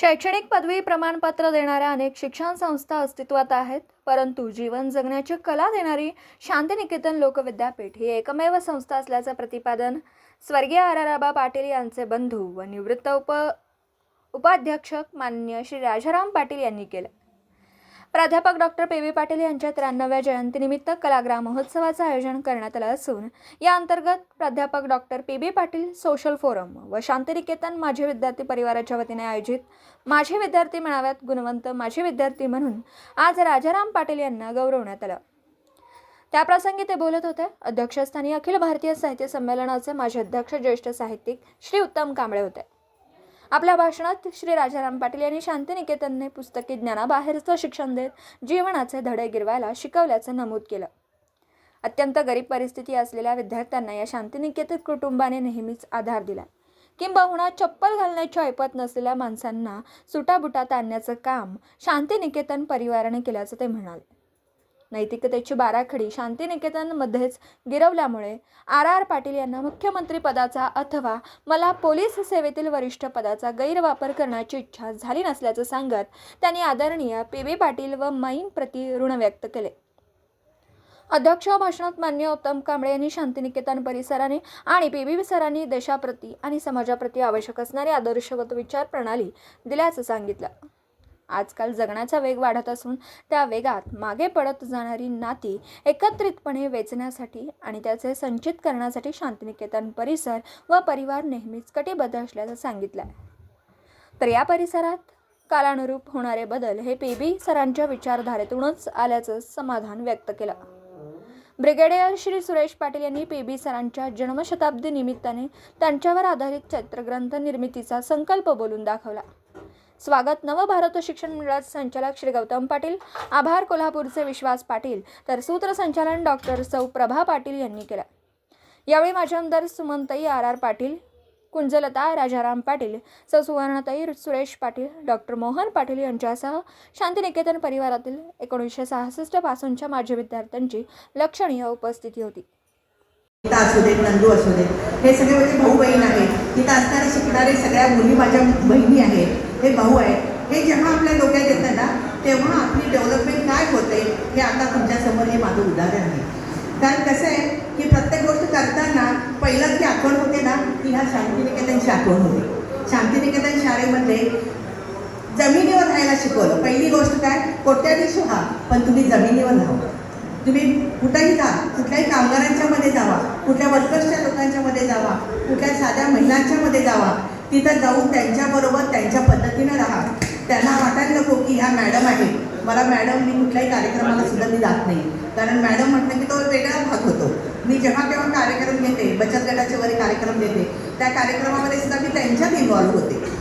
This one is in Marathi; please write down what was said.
शैक्षणिक पदवी प्रमाणपत्र देणाऱ्या अनेक शिक्षण संस्था अस्तित्वात आहेत परंतु जीवन जगण्याची कला देणारी शांतिनिकेतन लोकविद्यापीठ ही एकमेव संस्था असल्याचं प्रतिपादन स्वर्गीय आराराबा पाटील यांचे बंधू व निवृत्त उप उपाध्यक्षक मान्य श्री राजाराम पाटील यांनी केलं. प्राध्यापक डॉक्टर पी. बी पाटील यांच्या त्र्याण्णव्या जयंतीनिमित्त कलाग्राम महोत्सवाचं आयोजन करण्यात आलं असून या अंतर्गत प्राध्यापक doctor P. B Patil social forum व शांतिनिकेतन माझे विद्यार्थी परिवाराच्या वतीने आयोजित माझे विद्यार्थी मेळाव्यात गुणवंत माझे विद्यार्थी म्हणून आज राजाराम पाटील यांना गौरवण्यात आलं. त्याप्रसंगी ते बोलत होते अध्यक्षस्थानी अखिल भारतीय साहित्य संमेलनाचे माजी अध्यक्ष ज्येष्ठ साहित्यिक श्री उत्तम कांबळे होते. आपल्या भाषणात श्री राजाराम पाटील यांनी शांतिनिकेतनने पुस्तकी ज्ञानाबाहेरचं शिक्षण देत जीवनाचे धडे गिरवायला शिकवल्याचं नमूद केलं. अत्यंत गरीब परिस्थिती असलेल्या विद्यार्थ्यांना या शांतिनिकेतन कुटुंबाने नेहमीच आधार दिला. किंबहुना चप्पल घालण्याची ऐपत नसलेल्या माणसांना सुटाबुटात आणण्याचं काम शांतिनिकेतन परिवाराने केल्याचं ते म्हणाले. नैतिकतेची बाराखडी शांतिनिकेतनमध्येच गिरवल्यामुळे आर आर पाटील यांना मुख्यमंत्री पदाचा अथवा मला पोलीस सेवेतील वरिष्ठ पदाचा गैरवापर करण्याची इच्छा झाली नसल्याचं सांगत त्यांनी आदरणीय पी बी पाटील व माईंप्रती प्रति ऋण व्यक्त केले. अध्यक्ष भाषणात मान्य उत्तम कांबळे यांनी शांतिनिकेतन परिसराने आणि पी बी सरांनी देशाप्रती आणि समाजाप्रती आवश्यक असणारी आदर्शगत विचार प्रणाली दिल्याचं सांगितलं. आजकाल जगण्याचा वेग वाढत असून त्या वेगात मागे पडत जाणारी नाती एकत्रितपणे वेचण्यासाठी आणि त्याचे संचित करण्यासाठी शांतिनिकेतन परिसर व परिवार नेहमीच कटिबद्ध असल्याचं सांगितलं तर या परिसरात कालानुरूप होणारे बदल हे पी बी सरांच्या विचारधारेतूनच आल्याचं समाधान व्यक्त केलं. ब्रिगेडियर श्री सुरेश पाटील यांनी पी बी सरांच्या जन्मशताब्दी निमित्ताने त्यांच्यावर आधारित चैत्रग्रंथ निर्मितीचा संकल्प बोलून दाखवला. स्वागत. नवभारत शिक्षण मंडळाचे संचालक श्री गौतम पाटील आभार कोल्हापूरचे विश्वास पाटील तर सूत्रसंचालन डॉक्टर सौ प्रभा पाटील यांनी केलं. यावेळी माझे आमदार सुमनताई आर आर पाटील कुंजलता राजाराम पाटील सौ सुवर्णताई सुरेश पाटील डॉक्टर मोहन पाटील यांच्यासह शांतिनिकेतन परिवारातील एकोणीसशे सहासष्ट पासूनच्या माझ्या विद्यार्थ्यांची लक्षणीय उपस्थिती होती. गीता असू देत नंदू असू देत हे सगळे माझे भाऊ बहीण आहेत. तिथं असणारे शिकणारे सगळ्या मुली माझ्या बहिणी आहेत. हे भाऊ आहेत हे जेव्हा आपल्या डोक्यात येतं ना तेव्हा आपली डेव्हलपमेंट काय होते हे आता तुमच्यासमोर हे माझं उदाहरण आहे. कारण कसं आहे की प्रत्येक गोष्ट करताना पहिलं जी आठवण होते ना ती ह्या शांतिनिकेतनची आठवण होते. शांतिनिकेतन शाळेमध्ये जमिनीवर राहायला शिकवलं. पहिली गोष्ट काय? कोट्याधीश व्हा पण तुम्ही जमिनीवर राहा. तुम्ही कुठंही जा कुठल्याही कामगारांच्या मध्ये जावा कुठल्या वर्कर्सच्या लोकांच्या मध्ये जावा कुठल्या साध्या महिलांच्या मध्ये जावा. तिथं जाऊन त्यांच्याबरोबर त्यांच्या पद्धतीनं राहा. त्यांना वाटायला नको की ह्या मॅडम आहेत मला मॅडम मी कुठल्याही कार्यक्रमाला सुद्धा मी जात नाही. कारण मॅडम म्हटलं की तो वेगळा भाग होतो. मी जेव्हा केव्हा कार्यक्रम घेते बचत गटाचे वगैरे कार्यक्रम घेते. त्या कार्यक्रमामध्ये सुद्धा मी त्यांच्यात इन्व्हॉल्व्ह होते.